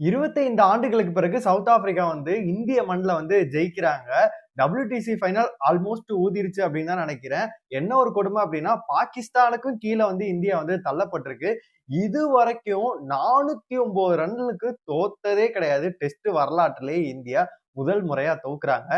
25 ஆண்டுகளுக்கு பிறகு south Africa வந்து இந்திய மண்ணில் வந்து ஜெயிக்கிறாங்க. W T C final almost ஊதிருச்சு அப்படின்னு தான் நினைக்கிறேன். என்ன ஒரு கொடுமை அப்படின்னா பாகிஸ்தானுக்கும் கீழே வந்து இந்தியா வந்து தள்ளப்பட்டிருக்கு. இது வரைக்கும் நானூத்தி ஒன்பது ரன்களுக்கு தோத்ததே கிடையாது. டெஸ்ட் வரலாற்றிலேயே இந்தியா முதல் முறையா தோக்குறாங்க.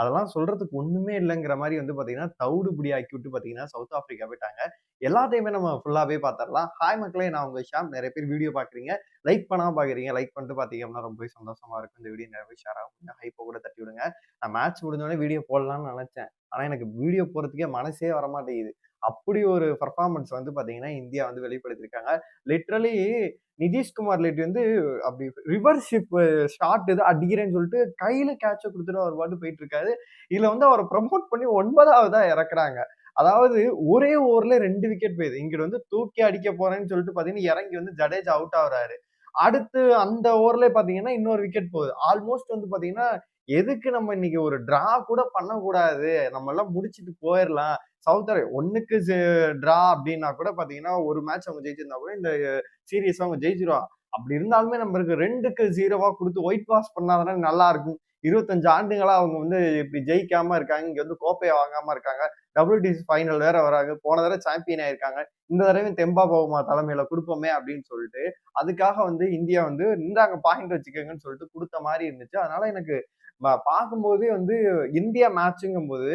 அதெல்லாம் சொல்றதுக்கு ஒண்ணுமே இல்லைங்கிற மாதிரி வந்து பாத்தீங்கன்னா தவிடுபடி ஆக்கி விட்டு பாத்தீங்கன்னா சவுத் ஆப்பிரிக்கா போயிட்டாங்க. எல்லாத்தையுமே நம்ம ஃபுல்லாகவே பார்த்துடலாம் ஹாய் மக்களே நான் உங்கள் ஷாம். நிறைய பேர் வீடியோ பார்க்குறீங்க லைக் பண்ணாமல் பார்க்குறீங்க லைக் பண்ணிட்டு பாத்தீங்கன்னா ரொம்பவே சந்தோஷமாக இருக்கும். இந்த வீடியோ நிறைய ஷேர் ஆகும். ஹைப்பை கூட தட்டி விடுங்க. நான் மேட்ச் முடிஞ்சோடனே வீடியோ போடலாம்னு நினச்சேன். ஆனால் எனக்கு வீடியோ போகிறதுக்கே மனசே வர மாட்டேங்குது அப்படி ஒரு பர்ஃபார்மன்ஸ் வந்து பார்த்தீங்கன்னா இந்தியா வந்து வெளிப்படுத்தியிருக்காங்க. லிட்ரலி நிதிஷ்குமார் லேட்டி வந்து அப்படி ரிவர்ஷிப் ஷார்ட் இது அடிக்கிறேன்னு சொல்லிட்டு கையில் கேட்சை கொடுத்துட்டு அவர் பாட்டு போயிட்டு இருக்காரு. இதில் வந்து அவரை ப்ரமோட் பண்ணி ஒன்பதாவதா இறக்குறாங்க. அதாவது ஒரே ஓவர்ல ரெண்டு விக்கெட் போயிடுது இங்கிட்டு வந்து தூக்கி அடிக்க போறேன்னு சொல்லிட்டு பாத்தீங்கன்னா இறங்கி வந்து ஜடேஜ் அவுட் ஆகுறாரு. அடுத்து அந்த ஓவர்ல பாத்தீங்கன்னா இன்னொரு விக்கெட் போகுது. ஆல்மோஸ்ட் வந்து பாத்தீங்கன்னா எதுக்கு நம்ம இன்னைக்கு ஒரு டிரா கூட பண்ணக்கூடாது? நம்ம எல்லாம் முடிச்சுட்டு போயிடலாம் சவுத் அரே ஒன்னுக்கு டிரா அப்படின்னா கூட பாத்தீங்கன்னா ஒரு மேட்ச் அவங்க ஜெயிச்சிருந்தா கூட இந்த சீரியஸ் அவங்க ஜெயிச்சிருவா அப்படி இருந்தாலுமே நம்மளுக்கு ரெண்டுக்கு ஜீரோவா கொடுத்து ஒயிட் வாஷ் பண்ணாதானே நல்லா இருக்கும். இருபத்தஞ்சு ஆண்டுகளா அவங்க வந்து இப்படி ஜெயிக்காம இருக்காங்க. இங்க வந்து கோப்பையை வாங்காம இருக்காங்க. டபிள்யூடிசி ஃபைனல் வேற வராங்க போன தடவை சாம்பியன் ஆயிருக்காங்க. இந்த தடவை தெம்பா பவுமா தலைமையில கொடுப்போமே அப்படின்னு சொல்லிட்டு அதுக்காக வந்து இந்தியா வந்து இந்தாங்க பாயிண்ட் வச்சுக்கோங்கன்னு சொல்லிட்டு கொடுத்த மாதிரி இருந்துச்சு. அதனால எனக்கு பார்க்கும்போதே வந்து இந்தியா மேட்சுங்கும் போது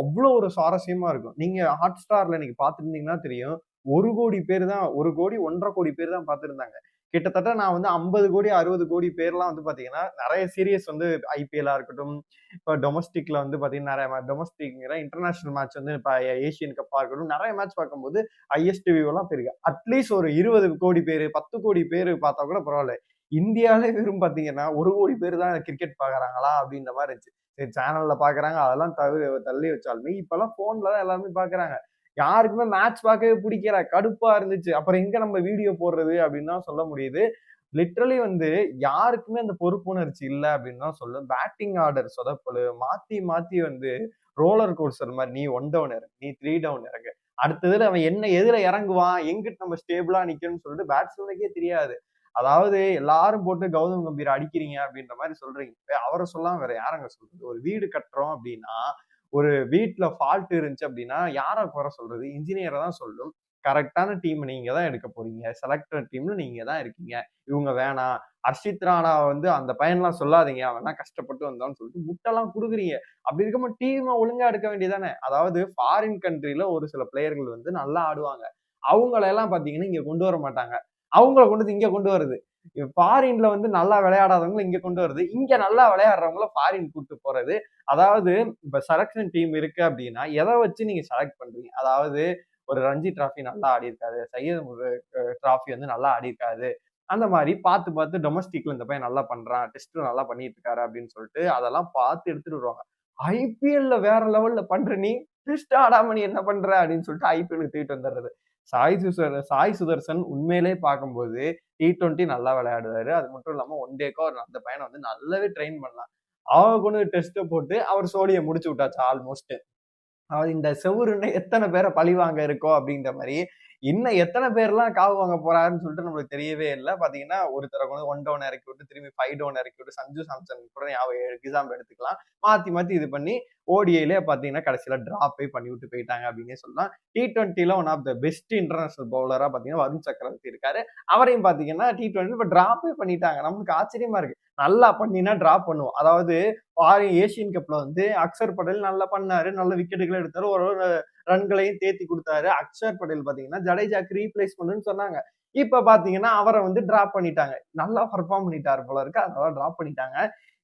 அவ்வளோ ஒரு சுவாரஸ்யமா இருக்கும். நீங்க ஹாட் ஸ்டார்ல இன்னைக்கு பார்த்துருந்தீங்கன்னா தெரியும். ஒரு கோடி பேர் தான் ஒரு கோடி ஒன்றரை கோடி பேர் தான் பார்த்துருந்தாங்க. கிட்டத்தட்ட நான் வந்து ஐம்பது கோடி அறுபது கோடி பேர்லாம் வந்து பார்த்தீங்கன்னா நிறைய சீரியஸ் வந்து ஐபிஎல்லாக இருக்கட்டும் இப்போ டொமஸ்டிக்ல வந்து பார்த்தீங்கன்னா நிறைய டொமஸ்டிக்ங்கிற இன்டர்நேஷனல் மேட்ச் வந்து இப்போ ஏஷியன் கப்பாக இருக்கட்டும் நிறைய மேட்ச் பார்க்கும்போது ஐஎஸ்டிவிலாம் போயிருக்கு. அட்லீஸ்ட் ஒரு இருபது கோடி பேர் பத்து கோடி பேர் பார்த்தா கூட பரவாயில்ல. இந்தியாவிலே வெறும் பார்த்தீங்கன்னா ஒரு கோடி பேர் தான் கிரிக்கெட் பார்க்குறாங்களா அப்படின்ற மாதிரி இருந்துச்சு. சரி சேனலில் பார்க்குறாங்க அதெல்லாம் தவிர தள்ளி வச்சாலுமே இப்போல்லாம் ஃபோனில் தான் எல்லாருமே பார்க்குறாங்க. யாருக்குமே மேட்ச் பார்க்கவே பிடிக்கல. கடுப்பா இருந்துச்சு. அப்புறம் எங்க நம்ம வீடியோ போடுறது அப்படின்னு தான் சொல்ல முடியுது. லிட்ரலி வந்து யாருக்குமே அந்த பொறுப்புணர்ச்சி இல்லை அப்படின்னு தான் சொல்லும். பேட்டிங் ஆர்டர் சொதப்பலு. மாத்தி மாத்தி வந்து ரோலர் கோர்சர் மாதிரி நீ ஒன் டவுன் இறங்கு. நீ த்ரீ டவுன் இறங்கு. அடுத்ததுல அவன் என்ன எதுல இறங்குவான்? எங்கிட்டு நம்ம ஸ்டேபிளா நிக்கணும்னு சொல்லிட்டு பேட்ஸ்மேனுக்கே தெரியாது. அதாவது எல்லாரும் போட்டு கௌதம் கம்பீர் அடிக்கிறீங்க அப்படின்ற மாதிரி சொல்றீங்க. அவரை சொல்லாம வேற யாரங்க சொல்றது? ஒரு வீடு கட்டுறோம் அப்படின்னா ஒரு வீட்டில் ஃபால்ட் இருந்துச்சு அப்படின்னா யாரை குறை சொல்றது? இன்ஜினியரை தான் சொல்லும் கரெக்டான டீம் நீங்க தான் எடுக்க போறீங்க. செலக்டர் டீம்ல நீங்க தான் இருக்கீங்க. இவங்க வேணாம். ஹர்ஷித் ராணா வந்து அந்த பையன்லாம் சொல்லாதீங்க. அவன் தான் கஷ்டப்பட்டு வந்தான்னு சொல்லிட்டு முட்டெல்லாம் கொடுக்குறீங்க. அப்படி இருக்கும்போது டீமை ஒழுங்கா எடுக்க வேண்டியதானே அதாவது ஃபாரின் கண்ட்ரில ஒரு சில பிளேயர்கள் வந்து நல்லா ஆடுவாங்க. அவங்களெல்லாம் பார்த்தீங்கன்னா இங்கே கொண்டு வர மாட்டாங்க. அவங்கள கொண்டு வந்து இங்க கொண்டு வருது. ஃபாரின்ல வந்து நல்லா விளையாடாதவங்களை இங்க கொண்டு வருது. இங்க நல்லா விளையாடுறவங்கள ஃபாரின் கூட்டு போறது. அதாவது இப்ப செலக்ஷன் டீம் இருக்கு அப்படின்னா எதை வச்சு நீங்க செலக்ட் பண்றீங்க? அதாவது ஒரு ரஞ்சி டிராஃபி நல்லா ஆடி இருக்காது சையத் டிராஃபி வந்து நல்லா ஆடி இருக்காது அந்த மாதிரி பார்த்து பார்த்து டொமஸ்டிக்ல இந்த பையன் நல்லா பண்றான். டெஸ்ட்டும் நல்லா பண்ணிட்டு இருக்காரு அப்படின்னு சொல்லிட்டு அதெல்லாம் பார்த்து எடுத்துட்டு வருவாங்க. ஐபிஎல்ல வேற லெவல்ல பண்ற நீ டெஸ்ட் ஆடாம நீ என்ன பண்ற? அப்படின்னு சொல்லிட்டு ஐபிஎலுக்கு தூக்கிட்டு வந்துடுறது. சாய் சுதர் சாய் சுதர்சன் உண்மையிலே பார்க்கும்போது டி ட்வெண்ட்டி நல்லா விளையாடுவாரு. அது மட்டும் இல்லாம ஒன் டேக்கோ அவர் அந்த பையனை வந்து நல்லாவே ட்ரெயின் பண்ணலாம். அவங்க கொண்டு டெஸ்ட்டை போட்டு அவர் சோழியை முடிச்சு விட்டாச்சு ஆல்மோஸ்ட் இந்த செவுருன்னு எத்தனை பேரை பழிவாங்க இருக்கோ அப்படின்ற மாதிரி இன்னும் எத்தனை பேர்லாம் காவு வாங்க போறாருன்னு சொல்லிட்டு நம்மளுக்கு தெரியவே இல்லை. பாத்தீங்கன்னா ஒருத்தரை கொண்டு ஒன் டவுன் இறக்கி விட்டு திரும்பி ஃபைவ் டவுன் இறக்கி விட்டு சஞ்சு சாம்சன் கூட எக்ஸாம்பிள் எடுத்துக்கலாம். மாத்தி மாத்தி இது பண்ணி ஓடிஐலே பாத்தீங்கன்னா கடைசியில டிராப்பே பண்ணி விட்டு போயிட்டாங்க அப்படின்னே சொல்லலாம். T ட்வெண்ட்டில one of the best international பவுலரா பாத்தீங்கன்னா வருண் சக்கரவர்த்தி இருக்காரு. அவரையும் பாத்தீங்கன்னா டி ட்வெண்ட்டி இப்போ டிராப்பே பண்ணிட்டாங்க. நம்மளுக்கு ஆச்சரியமா இருக்கு. நல்லா பண்ணினா டிராப் பண்ணுவோம். அதாவது ஏஷியன் ஏசியன் கப்ல வந்து அக்சர் படேல் நல்லா பண்ணாரு. நல்ல விக்கெட்டுகளை எடுத்தாரு. ஒரு ஒரு ரன்களையும் தேத்தி கொடுத்தாரு. அக்ஷர் படேல் பாத்தீங்கன்னா ஜடேஜாக்கு ரீப்ளேஸ் பண்ணுன்னு சொன்னாங்க. இப்ப பாத்தீங்கன்னா அவரை வந்து டிராப் பண்ணிட்டாங்க. நல்லா பர்ஃபார்ம் பண்ணிட்டாரு போல இருக்கு. அதனால டிராப் பண்ணிட்டாங்க.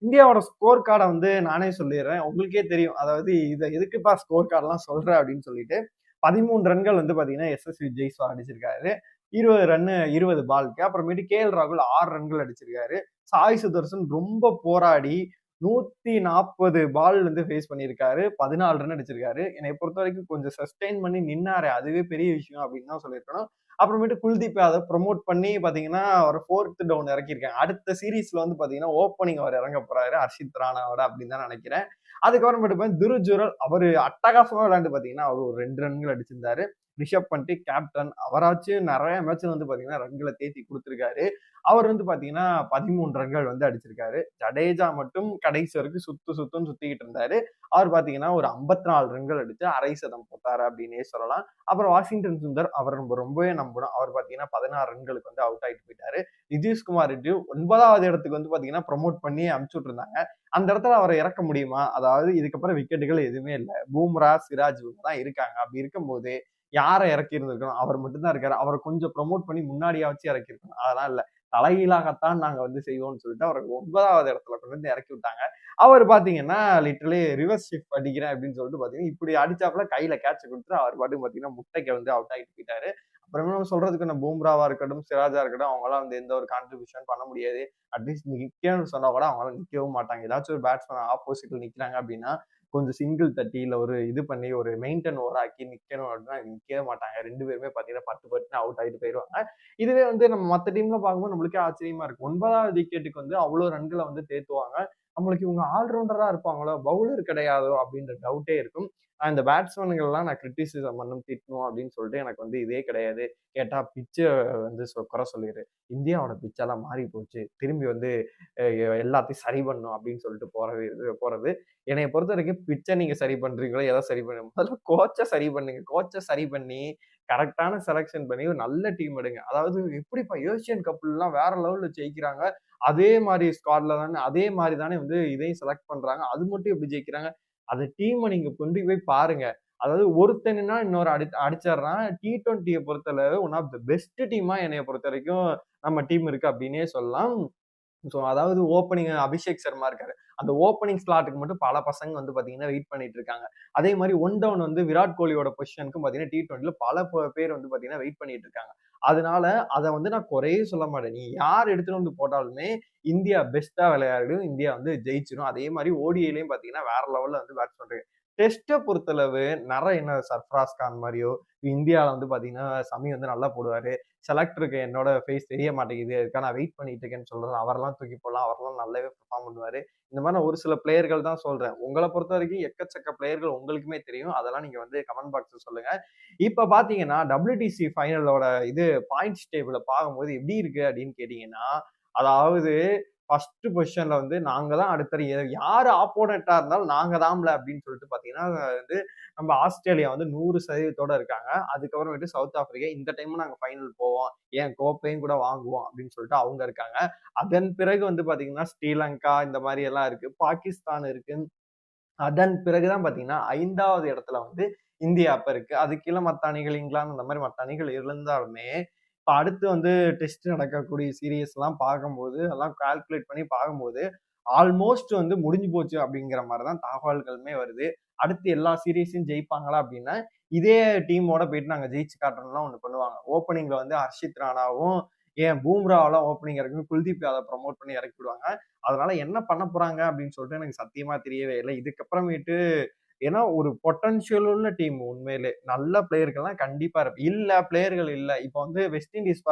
இந்தியாவோட ஸ்கோர் கார்டை வந்து நானே சொல்லிடுறேன். உங்களுக்கே தெரியும். அதாவது இதை எதுக்குப்பா ஸ்கோர் கார்டெலாம் சொல்கிறேன் அப்படின்னு சொல்லிட்டு பதிமூணு ரன்கள் வந்து பார்த்தீங்கன்னா எஸ்எஸ்வி ஜெய்ஸ்வா அடிச்சிருக்காரு. இருபது ரன்னு இருபது பால்க்கு அப்புறமேட்டு கே எல் ராகுல் ஆறு ரன்கள் அடிச்சிருக்காரு. சாய் சுதர்சன் ரொம்ப போராடி நூத்தி நாற்பது பால் வந்து ஃபேஸ் பண்ணியிருக்காரு. பதினாலு ரன் அடிச்சிருக்காரு. என்னை பொறுத்த வரைக்கும் கொஞ்சம் சஸ்டெயின் பண்ணி நின்னாரு. அதுவே பெரிய விஷயம் அப்படின்னு தான் சொல்லியிருக்கணும். அப்புறமேட்டு குல்தீப் அதை ப்ரொமோட் பண்ணி பாத்தீங்கன்னா ஒரு ஃபோர்த் டவுன் இறக்கியிருக்காங்க அடுத்த சீரீஸ்ல வந்து பாத்தீங்கன்னா ஓப்பனிங் அவர் இறங்க போறாரு ஹர்ஷித் ராணாவோட அப்படின்னு தான் நினைக்கிறேன். அதுக்கப்புறமேட்டு துருஜுரல் அவர் அட்டகாசமா விளையாண்டு பாத்தீங்கன்னா அவர் ஒரு ரெண்டு ரன்கள் அடிச்சிருந்தாரு. ரிஷப் பண்ணிட்டு கேப்டன். அவராச்சும் நிறைய மேட்ச்ல வந்து பாத்தீங்கன்னா ரன்களை தேத்தி கொடுத்துருக்காரு. அவர் வந்து பாத்தீங்கன்னா பதிமூணு ரன்கள் வந்து அடிச்சிருக்காரு. ஜடேஜா மட்டும் கடைசி வரைக்கும் சுத்து சுத்துன்னு சுத்திக்கிட்டு இருந்தாரு. அவர் பாத்தீங்கன்னா ஒரு ஐம்பத்தி நாலு ரன்கள் அடிச்சு அரை சதம் போட்டாரு அப்படின்னே சொல்லலாம். அப்புறம் வாஷிங்டன் சுந்தர் அவர் நம்ம ரொம்பவே நம்பணும். அவர் பாத்தீங்கன்னா பதினாறு ரன்களுக்கு வந்து அவுட் ஆயிட்டு போயிட்டாரு. நிதிஷ்குமார் ரெட்டி ஒன்பதாவது இடத்துக்கு வந்து பாத்தீங்கன்னா ப்ரொமோட் பண்ணி அமுச்சு இருந்தாங்க அந்த இடத்துல அவரை இறக்க முடியுமா? அதாவது இதுக்கப்புறம் விக்கெட்டுகள் எதுவுமே இல்லை. பூம்ரா சிராஜ் தான் இருக்காங்க. அப்படி இருக்கும்போது யாரை இறக்கி இருந்திருக்கணும் அவர் மட்டும்தான் இருக்காரு. அவரை கொஞ்சம் ப்ரொமோட் பண்ணி முன்னாடியா வச்சு இறக்கிருக்கணும் அதெல்லாம் இல்ல. தலைகீழாகத்தான் நாங்க வந்து செய்வோம்னு சொல்லிட்டு அவரை ஒன்பதாவது இடத்துல கொண்டு வந்து இறக்கி விட்டாங்க. அவர் பாத்தீங்கன்னா லிட்டரலி ரிவர்ஸ் ஷிஃப்ட் அடிக்கிறேன் அப்படின்னு சொல்லிட்டு பாத்தீங்கன்னா இப்படி அடிச்சாப்புல கையில கேட்ச் கொடுத்துட்டு அவர் பாட்டு பாத்தீங்கன்னா முட்டைக்கு வந்து அவுட் ஆகிட்டு போயிட்டாரு. அப்புறமே நம்ம சொல்றதுக்கு நம்ம பூம்ராவா இருக்கட்டும் சிராஜா இருக்கட்டும் அவங்களாம் வந்து எந்த ஒரு கான்ட்ரிபியூஷன் பண்ண முடியாது. அட்லீஸ்ட் நிக்கணும்னு சொன்னா கூட அவங்களாம் நிக்கவும் மாட்டாங்க. ஏதாச்சும் ஒரு பேட்ஸ்மேன் ஆப்போசிட்ல நிக்கிறாங்க அப்படின்னா கொஞ்சம் சிங்கிள் தட்டி இல்லை ஒரு இது பண்ணி ஒரு மெயின்டைன் ஓவர் ஆக்கி நிற்கணும் அப்படின்னா நிற்கவே மாட்டாங்க. ரெண்டு பேருமே பார்த்தீங்கன்னா பத்து பட்டுன்னு அவுட் ஆகிட்டு போயிடுவாங்க இதுவே வந்து நம்ம மற்ற டீம்ல பார்க்கும்போது நம்மளுக்கே ஆச்சரியமா இருக்கும். ஒன்பதாவது விக்கெட்டுக்கு வந்து அவ்வளோ ரன்களை வந்து தேத்துவாங்க. நம்மளுக்கு இவங்க ஆல்ரவுண்டராக இருப்பாங்களோ? பவுலர் கிடையாதோ? அப்படின்ற டவுட்டே இருக்கும். இந்த பேட்ஸ்மேன்கள்லாம் நான் கிரிட்டிசிசம் பண்ணும் திட்டணும் அப்படின்னு சொல்லிட்டு எனக்கு வந்து இதே கிடையாது. கேட்டால் பிச்சை வந்து குறை சொல்லிடு இந்தியாவோட பிச்செல்லாம் மாறி போச்சு. திரும்பி வந்து எல்லாத்தையும் சரி பண்ணும் அப்படின்னு சொல்லிட்டு போகிறது இது போகிறது என்னை பொறுத்த வரைக்கும் பிச்சை நீங்கள் சரி பண்ணுறீங்களோ எதை சரி பண்ணுங்க முதல்ல கோச்சை சரி பண்ணுங்க. கோச்சை சரி பண்ணி கரெக்டான செலக்ஷன் பண்ணி ஒரு நல்ல டீம் எடுங்க. அதாவது எப்படிப்பா ஏசியன் கப்லாம் வேற லெவல்ல ஜெயிக்கிறாங்க? அதே மாதிரி ஸ்குவாட்ல தானே அதே மாதிரி தானே வந்து இதையும் செலக்ட் பண்றாங்க. அது மட்டும் எப்படி ஜெயிக்கிறாங்க? அந்த டீமை நீங்க கொண்டு போய் பாருங்க. அதாவது ஒருத்தனா இன்னொரு அடி அடிச்சிடுறான். டி ட்வெண்ட்டியை பொறுத்தளவு ஒன் ஆஃப் த பெஸ்ட் டீமா என்னைய பொறுத்த வரைக்கும் நம்ம டீம் இருக்கு அப்படின்னே சொல்லலாம். ஸோ அதாவது ஓப்பனிங் அபிஷேக் சர்மா இருக்காரு. அந்த ஓப்பனிங் ஸ்லாட்டுக்கு மட்டும் பல பசங்க வந்து பார்த்தீங்கன்னா வெயிட் பண்ணிட்டு இருக்காங்க. அதே மாதிரி ஒன் டவுன் வந்து விராட் கோலியோட பொசிஷனுக்கும் பார்த்தீங்கன்னா டி டுவெண்ட்டில பல பேர் வந்து பார்த்தீங்கன்னா வெயிட் பண்ணிட்டு இருக்காங்க. அதனால அதை வந்து நான் குறையே சொல்ல மாட்டேன். நீ யார் எடுத்துட்டு வந்து போட்டாலுமே இந்தியா பெஸ்ட்டாக விளையாடும் இந்தியா வந்து ஜெயிச்சிடும் அதே மாதிரி ஓடிஐலையும் பார்த்தீங்கன்னா வேற லெவலில் வந்து பேட் டெஸ்ட்டை பொறுத்தளவு நிறைய என்ன சர்ஃப்ராஸ் கான் மாதிரியோ இந்தியாவில் வந்து பார்த்தீங்கன்னா சமி வந்து நல்லா போடுவார். செலக்டருக்கு என்னோட ஃபேஸ் தெரிய மாட்டேங்குது. அதுக்காக நான் வெயிட் பண்ணிட்டு இருக்கேன்னு சொல்கிறேன் அவரெல்லாம் தூக்கி போடலாம் அவரெல்லாம் நல்லாவே பெர்ஃபார்ம் பண்ணுவார். இந்த மாதிரி ஒரு சில பிளேயர்கள் தான் சொல்கிறேன் உங்களை பொறுத்த வரைக்கும் எக்கச்சக்க பிளேயர்கள் உங்களுக்குமே தெரியும். அதெல்லாம் நீங்கள் வந்து கமெண்ட் பாக்ஸில் சொல்லுங்கள் இப்போ பார்த்தீங்கன்னா டபிள்யூடிசி ஃபைனலோட இது பாயிண்ட்ஸ் டேபிளை பார்க்கும்போது எப்படி இருக்குது அப்படின்னு கேட்டிங்கன்னா அதாவது ஃபர்ஸ்ட் பொசிஷன்ல வந்து நாங்க தான் அடுத்த யார் ஆப்போனண்டா இருந்தாலும் நாங்க தான்ல அப்படின்னு சொல்லிட்டு பாத்தீங்கன்னா வந்து நம்ம ஆஸ்திரேலியா வந்து நூறு சதவீதத்தோட இருக்காங்க. அதுக்கப்புறமேட்டு சவுத் ஆப்பிரிக்கா இந்த டைம் நாங்க ஃபைனல் போவோம். ஏன் கோப்பையும் கூட வாங்குவோம் அப்படின்னு சொல்லிட்டு அவங்க இருக்காங்க. அதன் பிறகு வந்து பாத்தீங்கன்னா ஸ்ரீலங்கா இந்த மாதிரி எல்லாம் இருக்கு. பாகிஸ்தான் இருக்கு. அதன் பிறகுதான் பாத்தீங்கன்னா ஐந்தாவது இடத்துல வந்து இந்தியா அப்ப இருக்கு. அது கீழே அணிகள் இங்கிலாந்து இந்த மாதிரி மற்ற அணிகள் இருந்தாலுமே இப்போ அடுத்து வந்து டெஸ்ட் நடக்கக்கூடிய சீரியஸ் எல்லாம் பார்க்கும்போது எல்லாம் கால்குலேட் பண்ணி பார்க்கும்போது ஆல்மோஸ்ட் வந்து முடிஞ்சு போச்சு அப்படிங்கிற மாதிரி தான் தகவல்களுமே வருது. அடுத்து எல்லா சீரீஸையும் ஜெயிப்பாங்களா அப்படின்னா இதே டீமோட போயிட்டு நாங்கள் ஜெயிச்சு காட்டுறோம்லாம் ஒன்று பண்ணுவாங்க. ஓப்பனிங்கில் வந்து ஹர்ஷித் ராணாவும் ஏன் பூம்ராவெல்லாம் ஓப்பனிங் இறக்கி குல்தீப் யாதவ் ப்ரமோட் பண்ணி இறக்கி விடுவாங்க. அதனால என்ன பண்ண போறாங்க அப்படின்னு சொல்லிட்டு எனக்கு சத்தியமா தெரியவே இல்லை. இதுக்கப்புறமேட்டு ஏன்னா ஒரு பொட்டன்ஷியல் உள்ள டீம் உண்மையிலே. நல்ல பிளேயர்கள்லாம் கண்டிப்பா இருக்கு. இல்ல பிளேயர்கள் இல்ல. இப்போ வந்து வெஸ்ட் இண்டீஸ்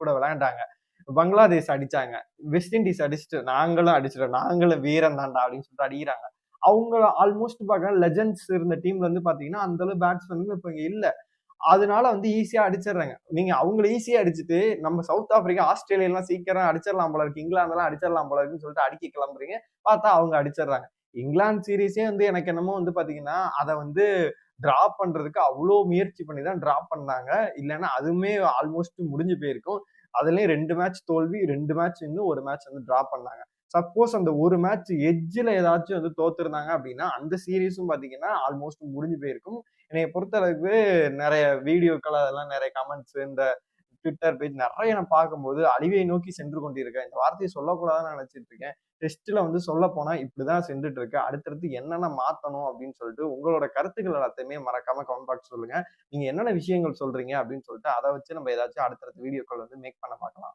கூட விளையாண்டாங்க. பங்களாதேஷ் அடிச்சாங்க. வெஸ்ட் இண்டீஸ் அடிச்சுட்டு நாங்களும் அடிச்சிட்டோம். நாங்களும் வீரம் தாண்டா அப்படின்னு சொல்லிட்டு அடிக்கிறாங்க. அவங்க ஆல்மோஸ்ட் பார்க்க லெஜண்ட்ஸ் இருந்த டீம்ல வந்து பாத்தீங்கன்னா அந்த அளவு பேட்ஸ்மேன் இப்போ இங்க இல்ல. அதனால வந்து ஈஸியா அடிச்சிடுறாங்க. நீங்க அவங்கள ஈஸியா அடிச்சுட்டு நம்ம சவுத் ஆப்பிரிக்கா ஆஸ்திரேலியா எல்லாம் சீக்கிரம் அடிச்சிடலாம் போல இருக்கு. இங்கிலாந்து எல்லாம் அடிச்சிடலாம் போல இருக்குன்னு சொல்லிட்டு அடிக்க கிளம்புறீங்க. பார்த்தா அவங்க அடிச்சிடுறாங்க. இங்கிலாந்து சீரீஸே வந்து எனக்கு என்னமோ வந்து பார்த்தீங்கன்னா அதை வந்து டிரா பண்ணுறதுக்கு அவ்வளோ முயற்சி பண்ணி தான் டிரா பண்ணாங்க. இல்லைன்னா அதுவுமே ஆல்மோஸ்ட் முடிஞ்சு போயிருக்கும். அதுலேயும் ரெண்டு மேட்ச் தோல்வி ரெண்டு மேட்ச் இன்னும் ஒரு மேட்ச் வந்து டிரா பண்ணாங்க. சப்போஸ் அந்த ஒரு மேட்ச் எஜ்ஜில் ஏதாச்சும் வந்து தோத்துருந்தாங்க அப்படின்னா அந்த சீரீஸும் பார்த்தீங்கன்னா ஆல்மோஸ்ட் முடிஞ்சு போயிருக்கும். என்னை பொறுத்தளவுக்கு நிறைய வீடியோக்கள் அதெல்லாம் நிறைய கமெண்ட்ஸ் இந்த ட்விட்டர் பேஜ் நிறைய நான் பார்க்கும்போது அழிவை நோக்கி சென்று கொண்டிருக்கேன். இந்த வார்த்தையை சொல்லக்கூடாதுன்னு நினைச்சிட்டு இருக்கேன் டெஸ்ட்ல வந்து சொல்ல போனா இப்படிதான் சென்றுட்டு இருக்கு அடுத்தடுத்து என்னென்ன மாத்தணும் அப்படின்னு சொல்லிட்டு உங்களோட கருத்துக்கள் எல்லாத்தையுமே மறக்காம கமெண்ட் பாக்ஸ் சொல்லுங்க. நீங்க என்னென்ன விஷயங்கள் சொல்றீங்க அப்படின்னு சொல்லிட்டு அதை வச்சு நம்ம ஏதாச்சும் அடுத்தடுத்த வீடியோக்கள் வந்து மேக் பண்ண பார்க்கலாம்.